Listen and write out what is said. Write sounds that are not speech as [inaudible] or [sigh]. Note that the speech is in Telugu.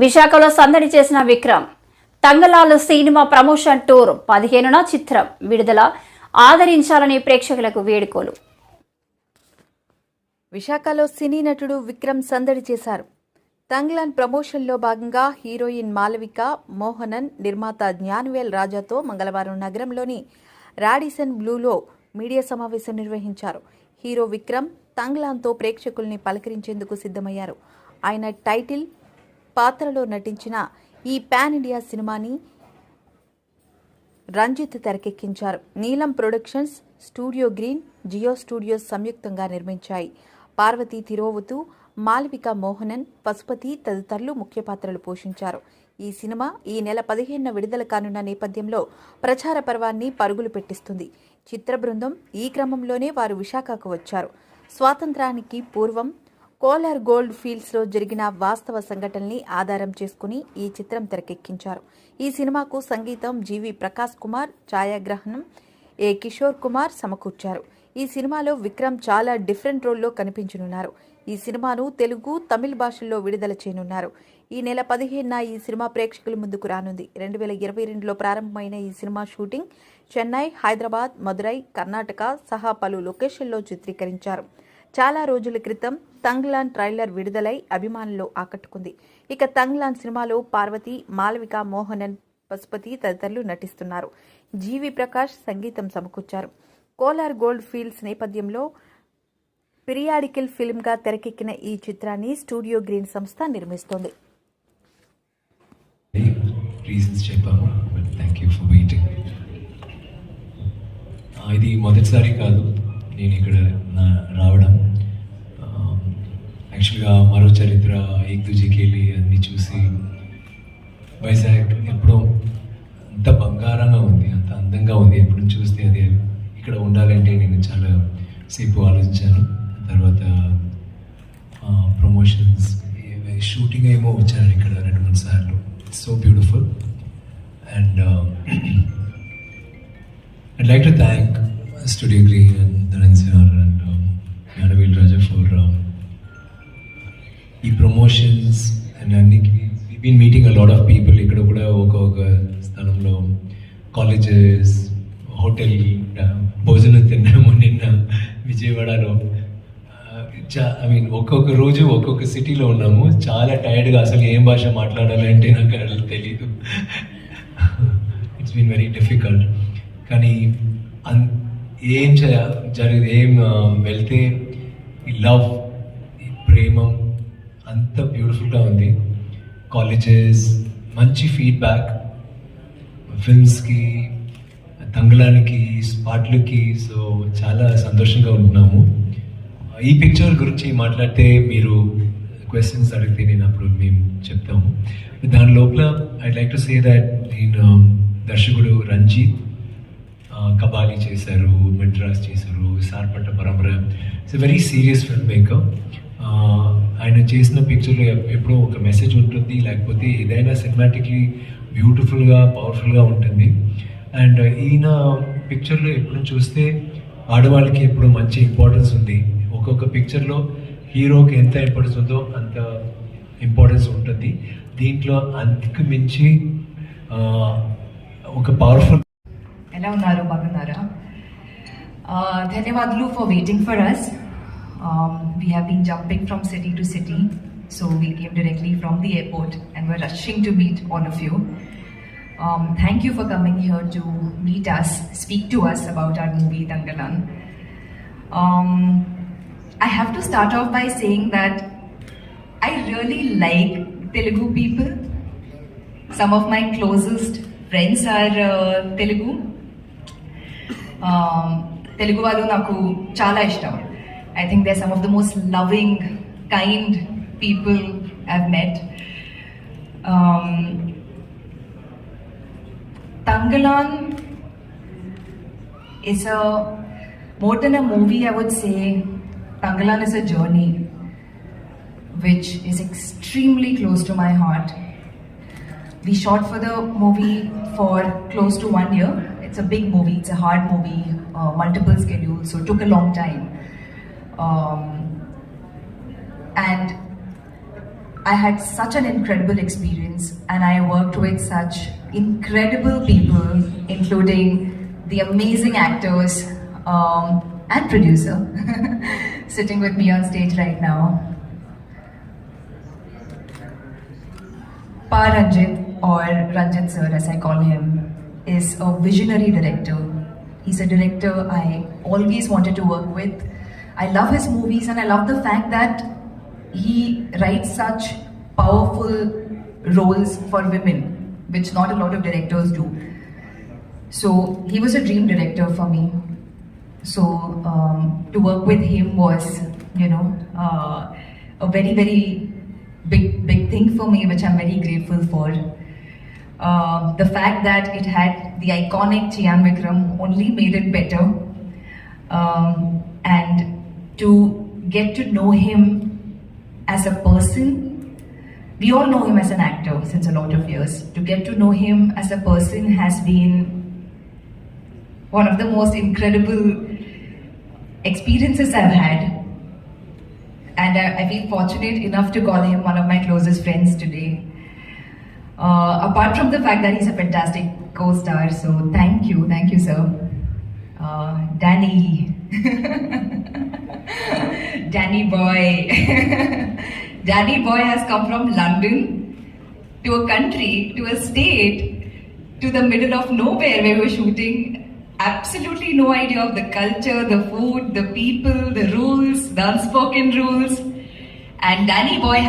విశాఖలో సందడి చేసిన Vikram. Thangalaan cinema promotion tour పదిహేనున చిత్రం. విడుదల ఆదరించాలని ప్రేక్షకులకు వేడుకోలు. విశాఖలో సినీ నటుడు విక్రమ్ సందడి చేశారు. తంగ్లాన్ ప్రమోషన్లో భాగంగా హీరోయిన్ మాలవిక మోహనన్ నిర్మాత జ్ఞానవేల్ రాజాతో మంగళవారం నగరంలోని రాడిసన్ బ్లూలో మీడియా సమావేశం నిర్వహించారు. హీరో విక్రమ్ తంగ్లాన్తో ప్రేక్షకుల్ని పలకరించేందుకు సిద్ధమయ్యారు. ఆయన టైటిల్ పాత్రలో నటించిన ఈ పాన్ ఇండియా సినిమాని Ranjith తెరకెక్కించారు. Neelam productions studio green Jio studios సంయుక్తంగా నిర్మించాయి. పార్వతి తిరోవతు మాల్విక మోహనన్ పశుపతి తదితరులు ముఖ్య పాత్రలు పోషించారు. ఈ సినిమా ఈ నెల పదిహేనున విడుదల కానున్న నేపథ్యంలో ప్రచార పర్వాన్ని పరుగులు పెట్టిస్తుంది. చిత్ర బృందం ఈ క్రమంలోనే వారు విశాఖకు వచ్చారు. స్వాతంత్రానికి పూర్వం కోలార్ గోల్డ్ ఫీల్డ్స్లో జరిగిన వాస్తవ సంఘటనల్ని ఆధారం చేసుకుని ఈ చిత్రం తెరకెక్కించారు. ఈ సినిమాకు సంగీతం జీవి ప్రకాష్ కుమార్ ఛాయాగ్రహణం ఏ కిషోర్ కుమార్ సమకూర్చారు. ఈ సినిమాలో విక్రమ్ చాలా డిఫరెంట్ రోల్లో కనిపించనున్నారు. ఈ సినిమాను తెలుగు తమిళ భాషల్లో విడుదల చేయనున్నారు. ఈ నెల పదిహేనున ఈ సినిమా ప్రేక్షకుల ముందుకు రానుంది. రెండు వేల ఇరవై రెండులో ప్రారంభమైన ఈ సినిమా షూటింగ్ చెన్నై హైదరాబాద్ మదురై కర్ణాటక సహా పలు లొకేషన్లో చిత్రీకరించారు. చాలా రోజుల క్రితం తంగ్లాన్ ట్రైలర్ విడుదలై అభిమానులు ఆకట్టుకుంది. ఇక తంగ్లాన్ సినిమాలో పార్వతి మాలవిక మోహనన్ పశుపతి తదితరులు నటిస్తున్నారు. జీవి ప్రకాష్ సంగీతం సమకూర్చారు. కోలార్ గోల్డ్ ఫీల్డ్స్ నేపథ్యంలో పిరియాడికల్ ఫిల్మ్గా తెరకెక్కిన ఈ చిత్రాన్ని స్టూడియో గ్రీన్ సంస్థ నిర్మిస్తోంది. ఇది మొదటిసారి కాదు. నేను ఇక్కడ రావడం యాక్చువల్గా మరో చరిత్ర ఏక్ దుజీకి వెళ్ళి అన్ని చూసి వైజాగ్ ఎప్పుడో అంత బంగారంగా ఉంది అంత అందంగా ఉంది. ఎప్పుడు చూస్తే అది ఇక్కడ ఉండాలంటే నేను చాలా సేపు ఆలోచించాను. తర్వాత ప్రమోషన్స్ షూటింగ్ ఏమో వచ్చాను ఇక్కడ రెండు మూడు సార్లు. So beautiful and I'd like to thank Studio Green and Dharan Sir and um, Yanavil Raja for um, ఈ ప్రమోషన్స్ అండ్ అన్ని been meeting a lot of people ఇక్కడ కూడా ఒక్కొక్క స్థలంలో కాలేజెస్ హోటల్ భోజనం తిన్నాము నిన్న విజయవాడలో. Uh, ఐ మీన్ ఒక్కొక్క రోజు ఒక్కొక్క సిటీలో ఉన్నాము. చాలా టైర్డ్గా అసలు ఏం భాష మాట్లాడాలంటే నాకు అసలు తెలీదు. ఇట్స్ బీన్ వెరీ డిఫికల్ట్ కానీ అన్ ఏం చేయాలి జరి ఏం um, వెళ్తే ఈ లవ్ ఈ ప్రేమం అంత బ్యూటిఫుల్గా ఉంది. కాలేజెస్ మంచి ఫీడ్బ్యాక్ ఫిల్మ్స్కి తంగళానికి పాటలకి సో చాలా సంతోషంగా ఉంటున్నాము. ఈ పిక్చర్ గురించి మాట్లాడితే మీరు క్వశ్చన్స్ అడిగితే నేను అప్పుడు మేము చెప్తాము. దాని లోపల I like to say that నేను um, దర్శకుడు రంజిత్ కబాలి చేశారు మెడ్రాస్ చేశారు Sarpatta Parambarai. It's very serious film maker ఆయన చేసిన పిక్చర్లో ఎప్పుడో ఒక మెసేజ్ ఉంటుంది లేకపోతే ఏదైనా సినిమాటిక్లీ బ్యూటిఫుల్గా పవర్ఫుల్గా ఉంటుంది. అండ్ ఈయన పిక్చర్లో ఎప్పుడు చూస్తే ఆడవాళ్ళకి ఎప్పుడు మంచి ఇంపార్టెన్స్ ఉంది. ఒక్కొక్క పిక్చర్లో హీరోకి ఎంత ఇంపార్టెన్స్ ఉందో అంత ఇంపార్టెన్స్ ఉంటుంది. దీంట్లో అంతకు మించి ఒక పవర్ఫుల్ ఎలా ఉన్నారు? బాగున్నారా? ధన్యవాదాలు for waiting for us We have been jumping from city to city so we came directly from the airport and were rushing to meet all of you thank you for coming here to meet us speak to us about our movie Thangalaan I have to start off by saying that I really like Telugu people. Some of my closest friends are uh, Telugu. Um, Telugu వాళ్ళు నాకు చాలా ఇష్టం I think they're some of the most loving, kind people I've met. Um, Tangalan is a, more than a movie, I would say, Tangalan is a journey which is extremely close to my heart. We shot for the movie for close to one year. It's a big movie, it's a hard movie, uh, multiple schedules, so it took a long time. Um, and I had such an incredible experience, and I worked with such incredible people, including the amazing actors um, and producer [laughs] sitting with me on stage right now. Pa Ranjit, or Ranjit sir as I call him, is a visionary director. He's a director I always wanted to work with. I love his movies and I love the fact that he writes such powerful roles for women, which not a lot of directors do. So he was a dream director for me. So um, to work with him was, you know, uh, a very very big big thing for me, which I'm very grateful for. Uh, the fact that it had the iconic Chian Vikram only made it better. Um, and to get to know him as a person, we all know him as an actor since a lot of years. To get to know him as a person has been one of the most incredible experiences I've had. And I, I feel fortunate enough to call him one of my closest friends today. Uh, apart from the fact that he's a fantastic co star, so thank you, thank you, sir. Uh, Danny. [laughs] Danny boy. [laughs] Danny boy has come from London to a country, to a state, to the middle of nowhere where we're shooting. Absolutely no idea of the culture, the food, the people, the rules, the unspoken rules. And Danny boy